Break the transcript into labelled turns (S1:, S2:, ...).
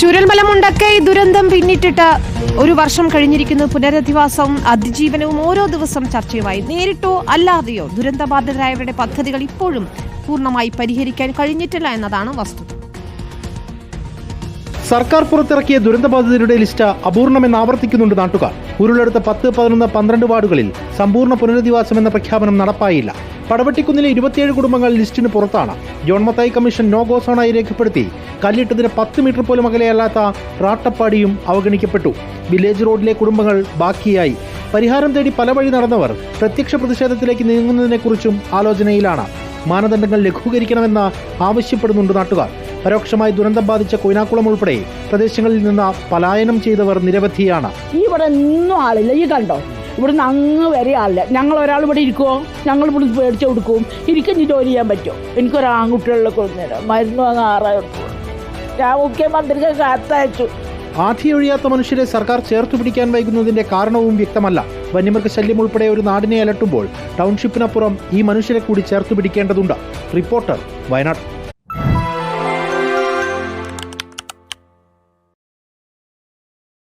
S1: ചുരൽമല മുണ്ടക്കൈ ദുരന്തം പിന്നിട്ടിട്ട് ഒരു വർഷം കഴിഞ്ഞിരിക്കുന്നു. പുനരധിവാസവും അതിജീവനവും ഓരോ ദിവസം ചർച്ചയുമായി. നേരിട്ടോ അല്ലാതെയോ ദുരന്തബാധിതരായവരുടെ പദ്ധതികൾ ഇപ്പോഴും പൂർണമായി പരിഹരിക്കാൻ കഴിഞ്ഞിട്ടില്ല എന്നതാണ് വസ്തുത.
S2: സർക്കാർ പുറത്തിറക്കിയ ദുരന്തബാധിതരുടെ ലിസ്റ്റ് അപൂർണമെന്ന് ആവർത്തിക്കുന്നുണ്ട് നാട്ടുകാർ. ഉരുളെടുത്ത പത്ത് പതിനൊന്ന് പന്ത്രണ്ട് വാർഡുകളിൽ സമ്പൂർണ പുനരധിവാസം എന്ന പ്രഖ്യാപനം നടപ്പായില്ല. പടവട്ടിക്കുന്നിലെ ഇരുപത്തിയേഴ് കുടുംബങ്ങൾ ലിസ്റ്റിന് പുറത്താണ്. ജോൺ മത്തായി കമ്മീഷൻ നോ ഗോസോണായി രേഖപ്പെടുത്തി. കല്ലിട്ടതിന് പത്ത് മീറ്റർ പോലും അകലെയല്ലാത്ത റാട്ടപ്പാടിയും അവഗണിക്കപ്പെട്ടു. വില്ലേജ് റോഡിലെ കുടുംബങ്ങൾ ബാക്കിയായി. പരിഹാരം തേടി പല വഴി നടന്നവർ പ്രത്യക്ഷ പ്രതിഷേധത്തിലേക്ക് നീങ്ങുന്നതിനെക്കുറിച്ചും ആലോചനയിലാണ്. മാനദണ്ഡങ്ങൾ ലഘൂകരിക്കണമെന്ന് ആവശ്യപ്പെടുന്നുണ്ട് നാട്ടുകാർ. പരോക്ഷമായി ദുരന്തം ബാധിച്ച കൊയിനാക്കുളം ഉൾപ്പെടെ പ്രദേശങ്ങളിൽ നിന്ന് പലായനം ചെയ്തവർ നിരവധിയാണ്.
S3: ഇവിടെ ഒന്നും ആളില്ല. ഈ കണ്ടോ? ഇവിടുന്ന് അങ്ങ് വരെ ആളില്ല. ഞങ്ങൾ ഒരാൾ ഇവിടെ ഇരിക്കുമോ ഞങ്ങൾ ഇവിടെ പേടിച്ച് കൊടുക്കും എനിക്ക് ജോലി ചെയ്യാൻ പറ്റുമോ? എനിക്കൊരു ആൺകുട്ടികളിലെ കൊണ്ടുതരാം മരുന്ന് വാങ്ങാൻ ആറായിരം. ഞാൻ മുഖ്യമന്ത്രിക്ക് കത്തയച്ചു
S2: ആധിയൊഴിയാത്ത മനുഷ്യരെ സർക്കാർ ചേർത്തു പിടിക്കാൻ വൈകുന്നതിന്റെ കാരണവും വ്യക്തമല്ല. വന്യമൃഗ ശല്യം ഉൾപ്പെടെ ഒരു നാടിനെ അലട്ടുമ്പോൾ ടൗൺഷിപ്പിനപ്പുറം ഈ മനുഷ്യരെ കൂടി ചേർത്തു പിടിക്കേണ്ടതുണ്ട്. റിപ്പോർട്ടർ വയനാട്.